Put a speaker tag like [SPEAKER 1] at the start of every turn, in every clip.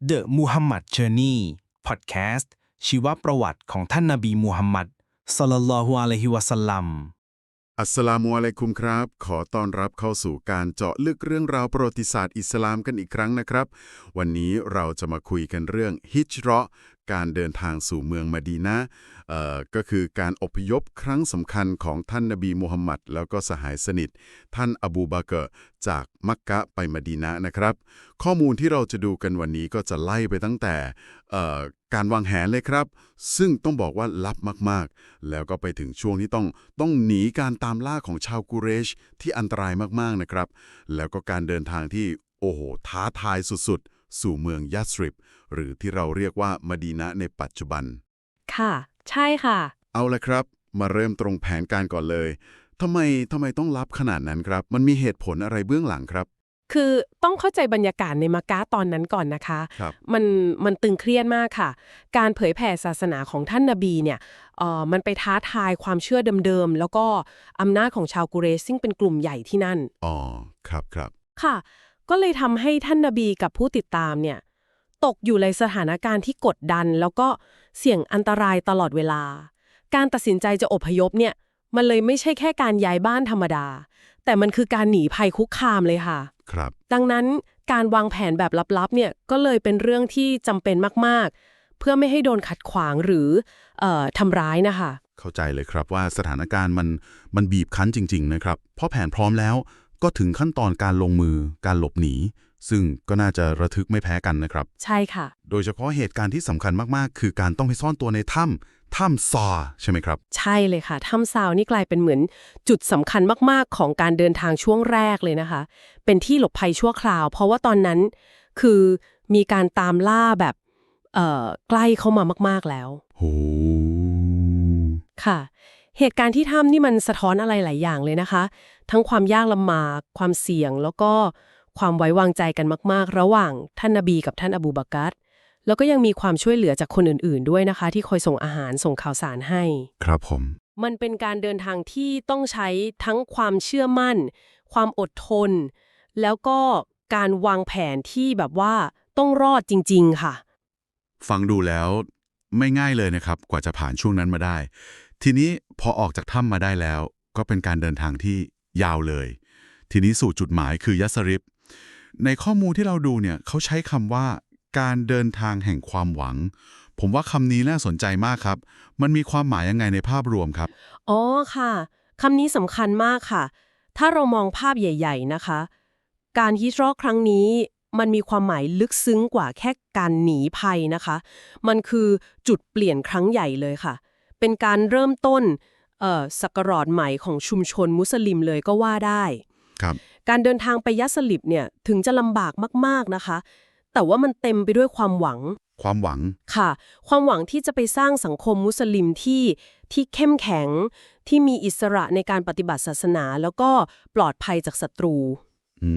[SPEAKER 1] The Muhammad Journey Podcast ชีวประวัติของท่านนบีมูฮัมมัดสลลัลฮุอะลัยฮิวะสัลลัม
[SPEAKER 2] อัสสลามุอะลัยคุมครับ ขอต้อนรับเข้าสู่การเจาะลึกเรื่องราวประวัติศาสตร์อิสลามกันอีกครั้งนะครับ วันนี้เราจะมาคุยกันเรื่องฮิจเราะห์ การเดินทางสู่เมืองมะดีนะก็คือการอพยพครั้งสำคัญของท่านนบีมูฮัมมัดแล้วก็สหายสนิท ท่านอบูบากรจากมักกะไปมะดีนะนะครับ ข้อมูลที่เราจะดูกันวันนี้ก็จะไล่ไปตั้งแต่การวางแผนเลยครับ ซึ่งต้องบอกว่าลับมากๆ แล้วก็ไปถึงช่วงที่ต้องต้องหนีการตามล่าของชาวกุเรชที่อันตรายมากๆนะครับ แล้วก็การเดินทางที่โอ้โหท้าทายสุดๆ สู่เมืองยัสริบ หรือที่เราเรียกว่ามะดีนะห์ในปัจจุบัน
[SPEAKER 3] ค่ะ ใช่ค่ะ
[SPEAKER 2] เอาละครับ มาเริ่มตรงแผนการก่อนเลยทำไมทำไมต้องลับขนาดนั้นครับ มันมีเหตุผลอะไรเบื้องหลังครับ
[SPEAKER 3] คือต้องเข้าใจบรรยากาศในมักกะตอนนั้นก่อนนะคะ
[SPEAKER 2] ครับ
[SPEAKER 3] มันมันตึงเครียดมากค่ะ การเผยแผ่ศาสนาของท่านนบีเนี่ยเอ่อมันไปท้าทายความเชื่อเดิมๆ แล้วก็อำนาจของชาวกุเรชซึ่งเป็นกลุ่มใหญ่ที่นั่น
[SPEAKER 2] อ๋อ ครับครับ
[SPEAKER 3] ค่ะ ก็เลยทำให้ท่านนบีกับผู้ติดตามเนี่ยตกอยู่ในสถานการณ์ที่กดดัน แล้วก็เสี่ยงอันตรายตลอดเวลา การตัดสินใจจะอพยพเนี่ยมันเลยไม่ใช่แค่การย้ายบ้านธรรมดา แต่มันคือการหนีภัยคุกคามเลยค่ะ
[SPEAKER 2] ครับ
[SPEAKER 3] ดังนั้นการวางแผนแบบลับๆเนี่ยก็เลยเป็นเรื่องที่จำเป็นมากๆ เพื่อไม่ให้โดนขัดขวางหรือเอ่อทำร้ายนะคะ
[SPEAKER 2] เข้าใจเลยครับว่าสถานการณ์มันมันบีบคั้นจริง ๆ นะครับ เพราะแผนพร้อมแล้ว ก็ถึงขั้นตอนการลงมือการหลบหนี ซึ่งก็น่าจะระทึกไม่แพ้กันนะครับ
[SPEAKER 3] ใช่ค่ะ
[SPEAKER 2] โดยเฉพาะเหตุการณ์ที่สำคัญมาก ๆ คือการต้องไปซ่อนตัวในถ้ำถ้ำซอใช่ไหมครับ
[SPEAKER 3] ใช่เลยค่ะถ้ำซาวนี่กลายเป็นเหมือนจุดสำคัญมาก ๆ ของการเดินทางช่วงแรกเลยนะคะ เป็นที่หลบภัยชั่วคราว เพราะว่าตอนนั้นคือมีการตามล่าแบบเอ่อใกล้เข้ามามาก ๆแล้ว
[SPEAKER 2] โห
[SPEAKER 3] ค่ะ เหตุการณ์ที่ถ้ำนี่มันสะท้อนอะไรหลายอย่างเลยนะคะ ทั้งความยากลำบากความเสี่ยง แล้วก็ความไว้วางใจกันมาก ๆ ระหว่างท่านนบีกับท่านอบูบากัรแล้วก็ยังมีความช่วยเหลือจากคนอื่น ๆ ด้วยนะคะ ที่คอยส่งอาหารส่งข่าวสารให้
[SPEAKER 2] ครับผม
[SPEAKER 3] มันเป็นการเดินทางที่ต้องใช้ทั้งความเชื่อมั่น ความอดทน แล้วก็การวางแผนที่แบบว่าต้องรอดจริง ๆ ค่ะ
[SPEAKER 2] ฟังดูแล้ว ไม่ง่ายเลยนะครับ กว่าจะผ่านช่วงนั้นมาได้ ทีนี้พอออกจากถ้ำมาได้แล้ว ก็เป็นการเดินทางที่ยาวเลย ทีนี้สู่จุดหมายคือยัสริบในข้อมูลที่เราดูเนี่ยเขาใช้คำว่าการเดินทางแห่งความหวัง ผมว่าคำนี้น่าสนใจมากครับ มันมีความหมายยังไงในภาพรวมครับ
[SPEAKER 3] อ๋อค่ะคำนี้สำคัญมากค่ะ ถ้าเรามองภาพใหญ่ ๆนะคะ การฮิจเราะห์ครั้งนี้ มันมีความหมายลึกซึ้งกว่าแค่การหนีภัยนะคะ มันคือจุดเปลี่ยนครั้งใหญ่เลยค่ะ เป็นการเริ่มต้นเอ่อศักราชใหม่ของชุมชนมุสลิมเลยก็ว่าได้
[SPEAKER 2] ครับ
[SPEAKER 3] การเดินทางไปยัสลิบเนี่ยถึงจะลำบากมาก ๆนะคะ แต่ว่ามันเต็มไปด้วยความหวัง
[SPEAKER 2] ความหวัง
[SPEAKER 3] ค่ะ ความหวังที่จะไปสร้างสังคมมุสลิมที่ที่เข้มแข็งที่มีอิสระในการปฏิบัติศาสนา แล้วก็ปลอดภัยจากศัตรู
[SPEAKER 2] อื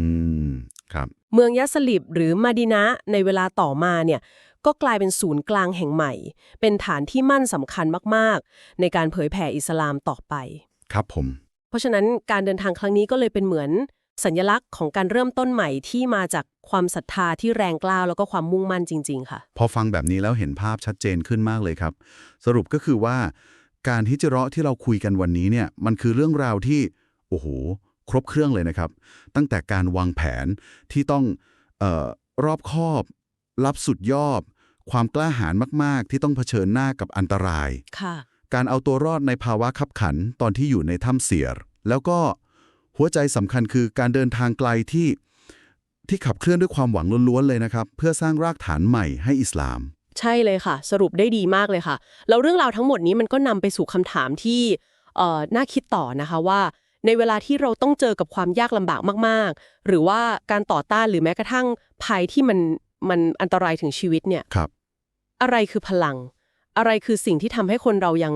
[SPEAKER 2] ม ครับ
[SPEAKER 3] เมืองยัสลิบหรือมาดินะในเวลาต่อมาเนี่ยก็กลายเป็นศูนย์กลางแห่งใหม่ เป็นฐานที่มั่นสำคัญมากๆ ในการเผยแผ่อิสลามต่อไป
[SPEAKER 2] ครับผม
[SPEAKER 3] เพราะฉะนั้นการเดินทางครั้งนี้ก็เลยเป็นเหมือน สัญลักษณ์ของการเริ่มต้นใหม่ที่มาจากความศรัทธาที่แรงกล้าวแล้วก็ความมุ่งมั่นจริง ๆ ค่ะ
[SPEAKER 2] พอฟังแบบนี้แล้วเห็นภาพชัดเจนขึ้นมากเลยครับ สรุปก็คือว่า การฮิจเราะห์ที่เราคุยกันวันนี้เนี่ยมันคือเรื่องราวที่ โอ้โห ครบเครื่องเลยนะครับ ตั้งแต่การวางแผนที่ต้องเอ่อรอบคอบ รับสุดยอดความกล้าหาญมาก ๆ ที่ต้องเผชิญหน้ากับอันตราย
[SPEAKER 3] ค่ะ
[SPEAKER 2] การเอาตัวรอดในภาวะขับขันตอนที่อยู่ในถ้ำเสียร แล้วก็หัวใจสำคัญคือการเดินทางไกลที่ที่ขับเคลื่อนด้วยความหวังล้วนๆเลยนะครับ เพื่อสร้างรากฐานใหม่ให้อิสลาม
[SPEAKER 3] ใช่เลยค่ะ สรุปได้ดีมากเลยค่ะ แล้วเรื่องราวทั้งหมดนี้มันก็นำไปสู่คำถามที่เอ่อน่าคิดต่อนะคะว่า ในเวลาที่เราต้องเจอกับความยากลำบากมาก ๆ หรือว่าการต่อต้านหรือแม้กระทั่งภัยที่มันมันอันตรายถึงชีวิตเนี่ย
[SPEAKER 2] ครับ
[SPEAKER 3] อะไรคือพลัง อะไรคือสิ่งที่ทำให้คนเรายัง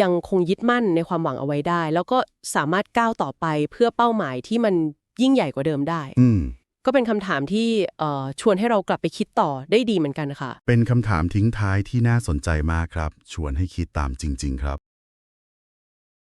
[SPEAKER 3] ยังคงยึดมั่นในความหวังเอาไว้ได้ แล้วก็สามารถก้าวต่อไปเพื่อเป้าหมายที่มันยิ่งใหญ่กว่าเดิมได้
[SPEAKER 2] อืม
[SPEAKER 3] ก็เป็นคำถามที่เอ่อชวนให้เรากลับไปคิดต่อได้ดีเหมือนกันค่ะ
[SPEAKER 2] เป็นคำถามทิ้งท้ายที่น่าสนใจมากครับ ชวนให้คิดตามจริง ๆ ครับ